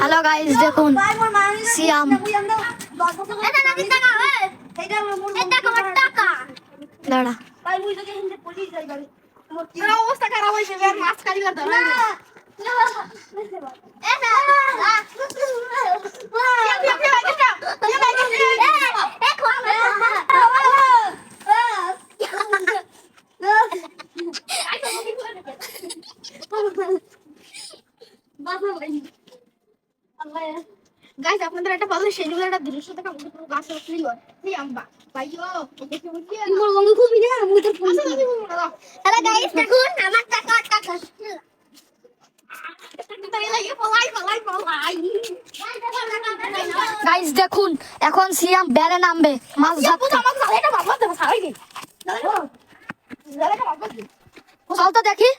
Hello guys দেখুন সিয়াম দাঁড়া। অবস্থা খারাপ হয়েছে গাইস আপনাদের একটা ভালো সেই জন্য একটা দৃশ্য দেখা আমাদের পুরো গাছ হয়। এই আম্বা ভাইও হ্যালো গাইস দেখুন আমার টাকা টাকা গাইস এখন সিয়াম বেড়ে নামবে মাছ ধরতে। চল তো দেখি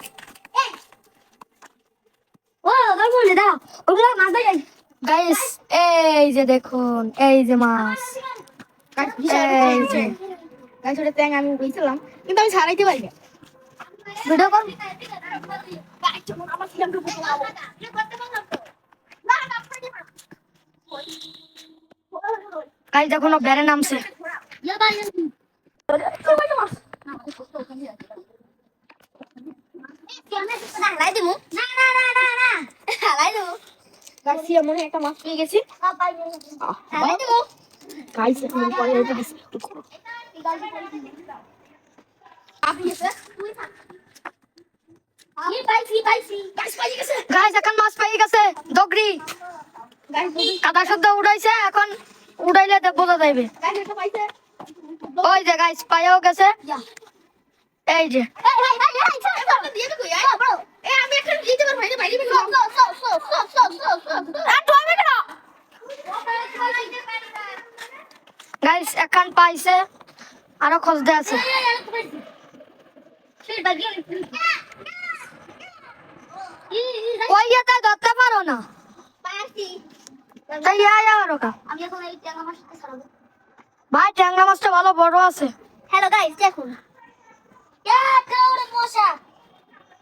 ও আমার বলে দাও ওগুলো মাছ ধরে গাইস এই যে দেখুন এই যে মাছ। এই যে। গাছ ওটা ট্যাং আমি বুঝছিলাম কিন্তু আমি ছাড়াইতে পারি না ভিডিও কর। গাইস দেখুন ও বেড়ে নামছে। না গাছি মনে একটা মাছ পেয়ে গেছি গাইস এখন পরে দিছি গাইস মাছ পেয়ে গেছে দগরি কাদা শব্দ উড়াইছে এখন উড়াইলে বোঝা যাইবে ওই যে গাইস পাইও গেছে এই যে আমি একটা এটা গাইস এখন পাইছে আরও খোঁজতে আছে। ওই ইয়েতে ধরতে পারো না। তাই আয় আরও কা আমি এখন এই ট্যাঙ্গা মাছটা ছাড়াবো ভাই ট্যাংরা মাছটা ভালো বড় আছে। হ্যালো গাইস দেখুন। কাউরে মশা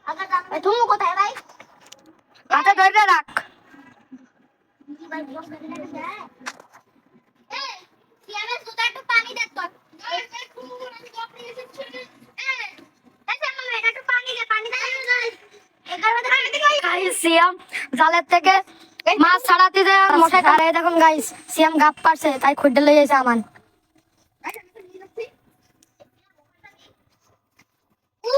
আগে তুমি কোথায় ভাই? হাতে ধরে রাখ। আচ্ছা জালের থেকে মাছ ছাড়াতে যায় মশাই ধরে দেখুন, গাইস, সিয়াম গাপ পারছে, তাই খুঁড়ে লই যাইছে আমান উ